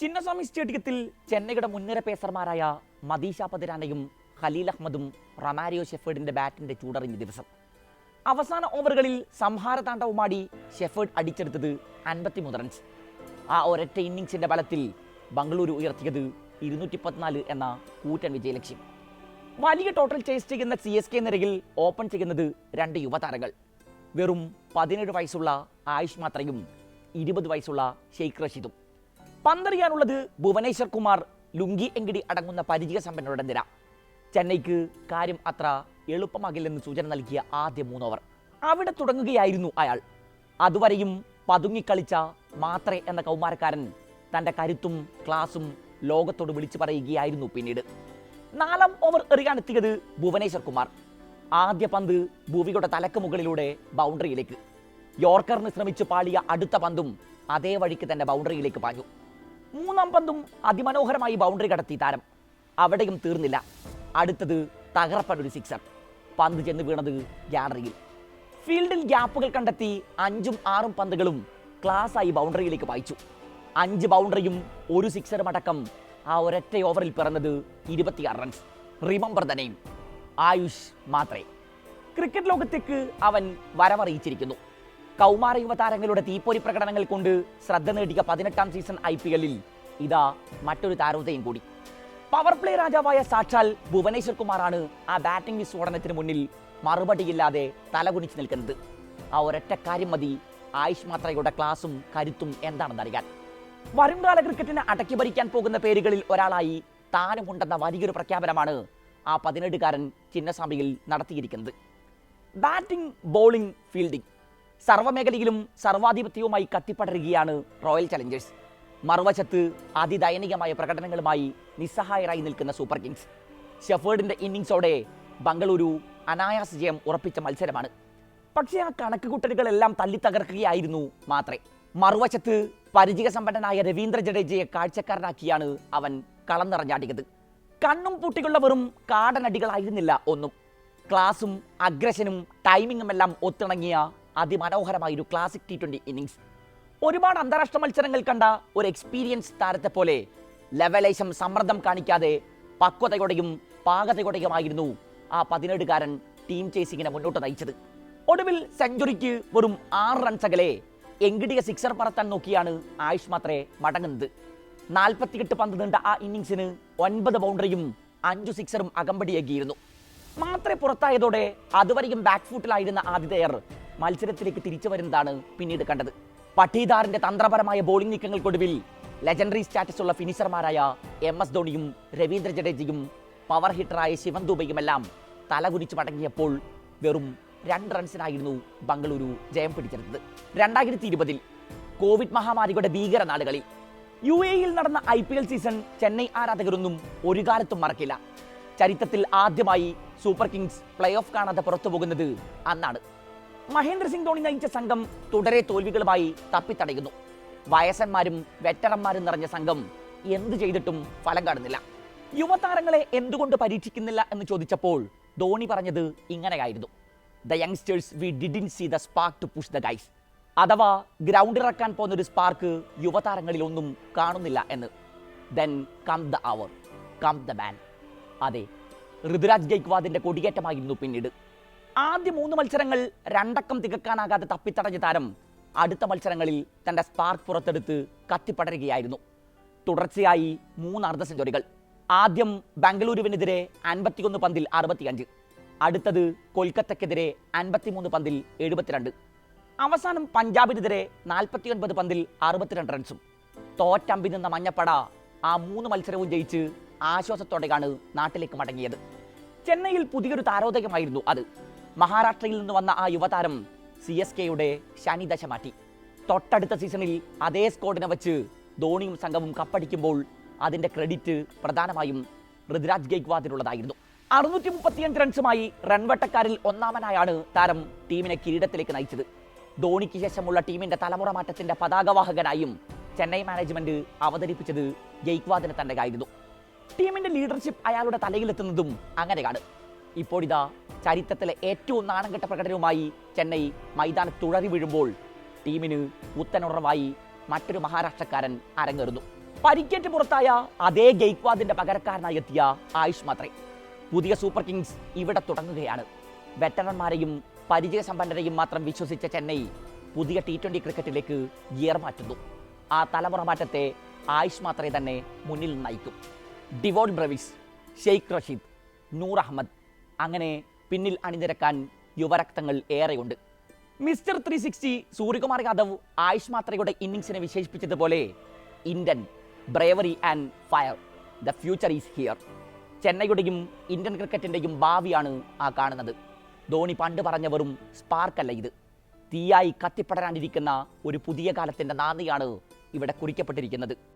ചിന്നസ്വാമി സ്റ്റേഡിയത്തിൽ ചെന്നൈയുടെ മുൻനിര പേസർമാരായ മദീഷ പതിരാനയും ഖലീൽ അഹമ്മദും റമാരിയോ ഷെഫേർഡിന്റെ ബാറ്റിന്റെ ചൂടറിഞ്ഞ ദിവസം. അവസാന ഓവറുകളിൽ സംഹാര താണ്ഡവമാടി ഷെഫേർഡ് അടിച്ചെടുത്തത് അൻപത്തിമൂന്ന് റൺസ്. ആ ഒരൊറ്റ ഇന്നിങ്സിന്റെ ബലത്തിൽ ബംഗളൂരു ഉയർത്തിയത് ഇരുന്നൂറ്റി പതിനാല് എന്ന കൂറ്റൻ വിജയലക്ഷ്യം വലിയ ടോട്ടൽ ചേസ് ചെയ്യുന്ന സി എസ് കെ നിരയിൽ ഓപ്പൺ ചെയ്യുന്നത് രണ്ട് യുവതാരങ്ങൾ. വെറും പതിനേഴ് വയസ്സുള്ള ആയുഷ് മാത്രയും ഇരുപത് വയസ്സുള്ള ഷെയ്ഖ് റഷീദും. പന്തറിയാനുള്ളത് ഭുവനേശ്വർ കുമാർ ലുങ്കി എങ്കിടി അടങ്ങുന്ന പരിചയ സമ്പന്നരുടെ നിര. ചെന്നൈക്ക് കാര്യം അത്ര എളുപ്പമാകില്ലെന്ന് സൂചന നൽകിയ ആദ്യ മൂന്നോവർ. അവിടെ തുടങ്ങുകയായിരുന്നു അയാൾ. അതുവരെയും പതുങ്ങിക്കളിച്ച മാത്രേ എന്ന കൗമാരക്കാരൻ തന്റെ കരുത്തും ക്ലാസും ലോകത്തോട് വിളിച്ചു പറയുകയായിരുന്നു പിന്നീട്. നാലാം ഓവർ എറിയാനെത്തിയത് ഭുവനേശ്വർ കുമാർ. ആദ്യ പന്ത് ഭുവിയുടെ തലക്ക് മുകളിലൂടെ ബൗണ്ടറിയിലേക്ക്. യോർക്കറിന് ശ്രമിച്ചു പാളിയ അടുത്ത പന്തും അതേ വഴിക്ക് തന്നെ ബൗണ്ടറിയിലേക്ക് പാഞ്ഞു. മൂന്നാം പന്തും അതിമനോഹരമായി ബൗണ്ടറി കടത്തി താരം. അവിടെയും തീർന്നില്ല. അടുത്തത് തകർപ്പൻ ഒരു സിക്സർ പന്ത് ചെന്ന് വീണത് ഗ്യാലറിയിൽ ഫീൽഡിൽ ഗ്യാപ്പുകൾ കണ്ടെത്തി അഞ്ചും ആറും പന്തുകളും ക്ലാസ്സായി ബൗണ്ടറിയിലേക്ക് വായിച്ചു അഞ്ച് ബൗണ്ടറിയും ഒരു സിക്സറും അടക്കം ആ ഒരൊറ്റ ഓവറിൽ പിറന്നത് ഇരുപത്തിയാറ് runs remember the name Ayush Mhatre. Cricket ലോകത്തേക്ക് അവൻ വരവറിയിച്ചിരിക്കുന്നു കൗമാര യുവതാരങ്ങളുടെ തീപ്പൊരി പ്രകടനങ്ങൾ കൊണ്ട് ശ്രദ്ധ നേടിയ പതിനെട്ടാം സീസൺ ഐ പി എല്ലിൽ ഇതാ മറ്റൊരു താരോദയം കൂടി. പവർ പ്ലേ രാജാവായ സാക്ഷാൽ ഭുവനേശ്വർ കുമാറാണ് ആ ബാറ്റിംഗ് വിസ്ഫോടനത്തിന് മുന്നിൽ മറുപടിയില്ലാതെ തലകുനിച്ച് നിൽക്കുന്നത്. ആ ഒരൊറ്റ കാര്യം മതി ആയുഷ് മാത്രയുടെ ക്ലാസും കരുത്തും എന്താണെന്ന് അറിയാൻ. വരുംകാല ക്രിക്കറ്റിനെ അടക്കി ഭരിക്കാൻ പോകുന്ന പേരുകളിൽ ഒരാളായി താനുമുണ്ടെന്ന വലിയൊരു പ്രഖ്യാപനമാണ് ആ പതിനെട്ടുകാരൻ ചിന്നസ്വാമിയിൽ നടത്തിയിരിക്കുന്നത്. ബാറ്റിംഗ് ബോളിംഗ് ഫീൽഡിംഗ് സർവമേഖലയിലും സർവാധിപത്യവുമായി കത്തിപ്പടരുകയാണ് റോയൽ ചലഞ്ചേഴ്സ് മറുവശത്ത് അതിദയനീയമായ പ്രകടനങ്ങളുമായി നിസ്സഹായരായി നിൽക്കുന്ന സൂപ്പർ കിങ്സ് ഷെഫേർഡിന്റെ ഇന്നിങ്സോടെ ബംഗളൂരു അനായാസ ജയം ഉറപ്പിച്ച മത്സരമാണ്. പക്ഷേ ആ കണക്കുകൂട്ടലുകളെല്ലാം തല്ലി തകർക്കുകയായിരുന്നു മാത്രേ. മറുവശത്ത് പരിചയസമ്പന്നനായ രവീന്ദ്ര ജഡേജയെ കാഴ്ചക്കാരനാക്കിയാണ് അവൻ കളം നിറഞ്ഞാടിയത്. കണ്ണും പൂട്ടിയുള്ള വെറും കാടനടികളായിരുന്നില്ല ഒന്നും. ക്ലാസും അഗ്രഷനും ടൈമിങ്ങും എല്ലാം ഒത്തിണങ്ങിയ അതിമനോഹരമായ ഒരു ക്ലാസിക് ടി ട്വന്റി ഇന്നിങ്സ് ഒരുപാട് അന്താരാഷ്ട്ര മത്സരങ്ങൾ കണ്ട ഒരു എക്സ്പീരിയൻസ് താരത്തെ പോലെ ലെവലേശം സമ്മർദ്ദം കാണിക്കാതെ പക്വതയോടെയും പാകതയോടെയുമായിരുന്നു ആ പതിനേഴുകാരൻ ടീം ചേസിങ്ങിനെ മുന്നോട്ട് നയിച്ചത്. ഒടുവിൽ സെഞ്ചുറിക്ക് വെറും ആറ് റൺസ് അകലെ എങ്കിടിയ സിക്സർ പറത്താൻ നോക്കിയാണ് ആയുഷ് മാത്രേ മടങ്ങുന്നത്. നാൽപ്പത്തിയെട്ട് പന്ത് നീണ്ട ആ ഇന്നിങ്സിന് ഒൻപത് ബൗണ്ടറിയും അഞ്ചു സിക്സറും അകമ്പടിയേകിയിരുന്നു. മാത്രേ പുറത്തായതോടെ അതുവരെയും ബാക്ക് ഫുട്ടിലായിരുന്ന ആതിഥേയർ മത്സരത്തിലേക്ക് തിരിച്ചു വരുന്നതാണ് പിന്നീട് കണ്ടത്. പട്ടീദാറിന്റെ തന്ത്രപരമായ ബോളിംഗ് നീക്കങ്ങൾക്കൊടുവിൽ ലെജൻഡറി സ്റ്റാറ്റസ് ഉള്ള ഫിനിഷർമാരായ എം എസ് ധോണിയും രവീന്ദ്ര ജഡേജയും പവർ ഹിറ്ററായ ശിവൻ ദുബൈയുമെല്ലാം തലകുനിച്ച് മടങ്ങിയപ്പോൾ വെറും രണ്ട് റൺസിനായിരുന്നു ബംഗളൂരു ജയം പിടിച്ചെടുത്തത്. രണ്ടായിരത്തി ഇരുപതിൽ കോവിഡ് മഹാമാരിയുടെ ഭീകര നാടുകളിൽ യു എയിൽ നടന്ന I P L season Chennai ആരാധകരൊന്നും ഒരു കാലത്തും മറക്കില്ല. ചരിത്രത്തിൽ ആദ്യമായി സൂപ്പർ കിങ്സ് പ്ലേ ഓഫ് കാണാതെ പുറത്തു പോകുന്നത് അന്നാണ്. മഹേന്ദ്ര സിംഗ് ധോണി നയിച്ച സംഘം തുടരെ തോൽവികളുമായി തപ്പിത്തടയുന്നു. വയസ്സന്മാരും വെറ്ററന്മാരും നിറഞ്ഞ സംഘം എന്ത് ചെയ്തിട്ടും ഫലം കാണുന്നില്ല. യുവതാരങ്ങളെ എന്തുകൊണ്ട് പരീക്ഷിക്കുന്നില്ല എന്ന് ചോദിച്ചപ്പോൾ ധോണി പറഞ്ഞത് ഇങ്ങനെയായിരുന്നു. The youngsters we didn't see the spark to push the guys. അഥവാ പോകുന്ന ഒരു സ്പാർക്ക് യുവതാരങ്ങളിൽ ഒന്നും കാണുന്നില്ല എന്ന്. Then come the hour come the man അതെ ഋതുരാജ് ഗൈക്വാദിന്റെ കൊടിയേറ്റമായിരുന്നു പിന്നീട്. ആദ്യ മൂന്ന് മത്സരങ്ങൾ രണ്ടക്കം തികക്കാനാകാതെ തപ്പിത്തടഞ്ഞ താരം അടുത്ത മത്സരങ്ങളിൽ തന്റെ സ്പാർക്ക് പുറത്തെടുത്ത് കത്തിപ്പടരുകയായിരുന്നു. തുടർച്ചയായി മൂന്ന് അർദ്ധ സെഞ്ചുറികൾ. ആദ്യം ബംഗളൂരുവിനെതിരെ അൻപത്തിയൊന്ന് പന്തിൽ അറുപത്തിയഞ്ച്. അടുത്തത് കൊൽക്കത്തക്കെതിരെ അൻപത്തിമൂന്ന് പന്തിൽ എഴുപത്തിരണ്ട്. അവസാനം പഞ്ചാബിനെതിരെ നാൽപ്പത്തിയൊൻപത് പന്തിൽ അറുപത്തിരണ്ട് റൺസും. തോറ്റമ്പി നിന്ന മഞ്ഞപ്പട ആ മൂന്ന് മത്സരവും ജയിച്ച് ആശ്വാസത്തോടെയാണ് നാട്ടിലേക്ക് മടങ്ങിയത്. ചെന്നൈയിൽ പുതിയൊരു താരോദയമായിരുന്നു അത്. മഹാരാഷ്ട്രയിൽ നിന്ന് വന്ന ആ യുവതാരം സി എസ് കെയുടെ ശനിദശ മാറ്റി. തൊട്ടടുത്ത സീസണിൽ അതേ സ്കോഡിനെ വെച്ച് ധോണിയും സംഘവും കപ്പടിക്കുമ്പോൾ അതിന്റെ ക്രെഡിറ്റ് പ്രധാനമായും ഋതുരാജ് ഗെയ്ക്വാദിനുള്ളതായിരുന്നു. അറുന്നൂറ്റി മുപ്പത്തിയഞ്ച് റൺസുമായി റൺവട്ടക്കാരിൽ ഒന്നാമനായാണ് താരം ടീമിനെ കിരീടത്തിലേക്ക് നയിച്ചത്. ധോണിക്ക് ശേഷമുള്ള ടീമിന്റെ തലമുറ മാറ്റത്തിന്റെ പതാകവാഹകനായും ചെന്നൈ മാനേജ്മെന്റ് അവതരിപ്പിച്ചത് ഗെയ്ക്വാദിനെ തന്നെയായിരുന്നു. ടീമിന്റെ ലീഡർഷിപ്പ് അയാളുടെ തലയിലെത്തുന്നതും അങ്ങനെയാണ്. ഇപ്പോഴിതാ ചരിത്രത്തിലെ ഏറ്റവും നാണംകെട്ട പ്രകടനവുമായി ചെന്നൈ മൈതാനം തുഴറി വീഴുമ്പോൾ ടീമിന് പുത്തനുറവായി മറ്റൊരു മഹാരാഷ്ട്രക്കാരൻ അരങ്ങേറുന്നു. പരിക്കേറ്റ് പുറത്തായ അതേ ഗെയ്ക്വാദിന്റെ പകരക്കാരനായി എത്തിയ ആയുഷ് മാത്രേ. പുതിയ സൂപ്പർ കിങ്സ് ഇവിടെ തുടങ്ങുകയാണ്. വെറ്ററന്മാരെയും പരിചയസമ്പന്നരെയും മാത്രം വിശ്വസിച്ച ചെന്നൈ പുതിയ ടി ട്വന്റി ക്രിക്കറ്റിലേക്ക് ഗിയർ മാറ്റുന്നു. ആ തലമുറ മാറ്റത്തെ ആയുഷ് മാത്രേ തന്നെ മുന്നിൽ നയിക്കും. ഡിവോൺ ബ്രവിസ് ഷെയ്ഖ് റഷീദ് നൂർ അഹമ്മദ് അങ്ങനെ പിന്നിൽ അണിനിരക്കാൻ യുവരക്തങ്ങൾ ഏറെയുണ്ട്. Mister three sixty Suryakumar Yadav Ayush മാത്രയുടെ ഇന്നിങ്സിനെ വിശേഷിപ്പിച്ചതുപോലെ Indian bravery and fire the future is here. ചെന്നൈയുടെയും Indian ക്രിക്കറ്റിന്റെയും ഭാവിയാണ് ആ കാണുന്നത്. ധോണി പണ്ട് പറഞ്ഞവരും സ്പാർക്കല്ല ഇത്. തീയായി കത്തിപ്പടരാനിരിക്കുന്ന ഒരു പുതിയ കാലത്തിന്റെ നാന്ദിയാണ് ഇവിടെ കുറിക്കപ്പെട്ടിരിക്കുന്നത്.